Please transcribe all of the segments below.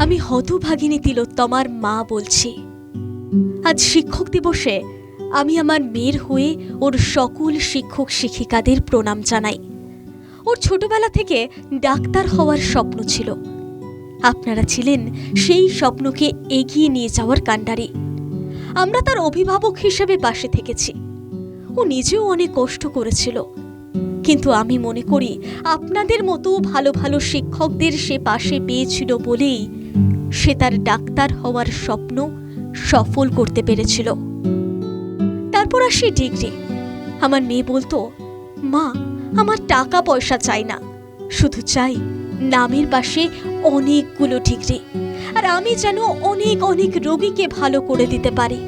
আমি হতভাগিনী তিলোত্তমার মা বলছি। আজ শিক্ষক দিবসে আমি আমার মেয়ের হয়ে ওর সকল শিক্ষক শিক্ষিকাদের প্রণাম জানাই। ওর ছোটবেলা থেকে ডাক্তার হওয়ার স্বপ্ন ছিল। আপনারা ছিলেন সেই স্বপ্নকে এগিয়ে নিয়ে যাওয়ার কাণ্ডারি। আমরা তার অভিভাবক হিসেবে পাশে থেকেছি। ও নিজেও অনেক কষ্ট করেছিল। কিন্তু আমি মনে করি আপনাদের মতো ভালো ভালো শিক্ষকদের সে পাশে পেয়েছিল বলেই সে তার ডাক্তার হওয়ার স্বপ্ন সফল করতে পেরেছিল। তারপর আসি ডিগ্রি। আমার মেয়ে বলতো, মা, আমার টাকা পয়সা চাই না। শুধু চাই নামের পাশে অনেকগুলো ডিগ্রি। আর আমি যেন অনেক অনেক রোগীকে ভালো করে দিতে পারি।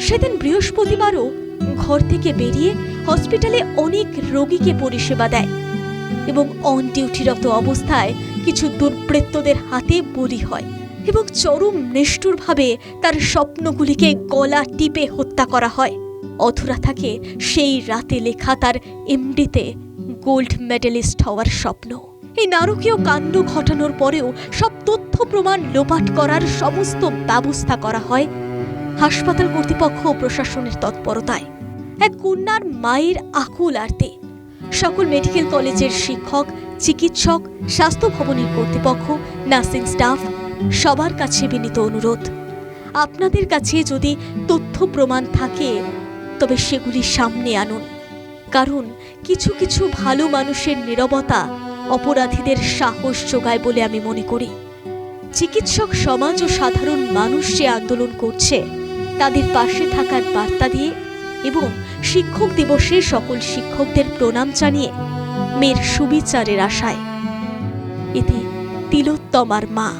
সেদিন বৃহস্পতিবারও ঘর থেকে বেরিয়ে হসপিটালে অনেক রোগীকে পরিষেবা দেয় এবং অন ডিউটিরত অবস্থায় কিছু দুর্বৃত্তদের হাতে বলি হয়। এবং চরম নিষ্ঠুরভাবে তার স্বপ্নগুলিকে গলা টিপে হত্যা করা হয়। অধুরা থাকে সেই রাতে লেখা তার এমডিতে গোল্ড মেডেলিস্ট হওয়ার স্বপ্ন। এই নারকীয় কাণ্ড ঘটানোর পরেও সব তথ্য প্রমাণ লোপাট করার সমস্ত ব্যবস্থা করা হয় হাসপাতাল কর্তৃপক্ষ প্রশাসনের তৎপরতায়। এক কন্যার মায়ের আকুল আরতে। সকল মেডিকেল কলেজের শিক্ষক, চিকিৎসক, স্বাস্থ্য ভবনের কর্তৃপক্ষ, নার্সিং স্টাফ সবার কাছে বিনীত অনুরোধ। আপনাদের কাছে যদি তথ্য প্রমাণ থাকে, তবে সেগুলি সামনে আনুন। কারণ কিছু কিছু ভালো মানুষের নীরবতা অপরাধীদের সাহস যোগায় বলে আমি মনে করি। চিকিৎসক, সমাজ ও সাধারণ মানুষ যে আন্দোলন করছে, তাদের পাশে থাকার বার্তা দিয়ে এবং শিক্ষক দিবসে সকল শিক্ষকদের প্রণাম জানিয়ে মেয়ের সুবিচারের আশায়। এতে তিলোত্তমার মা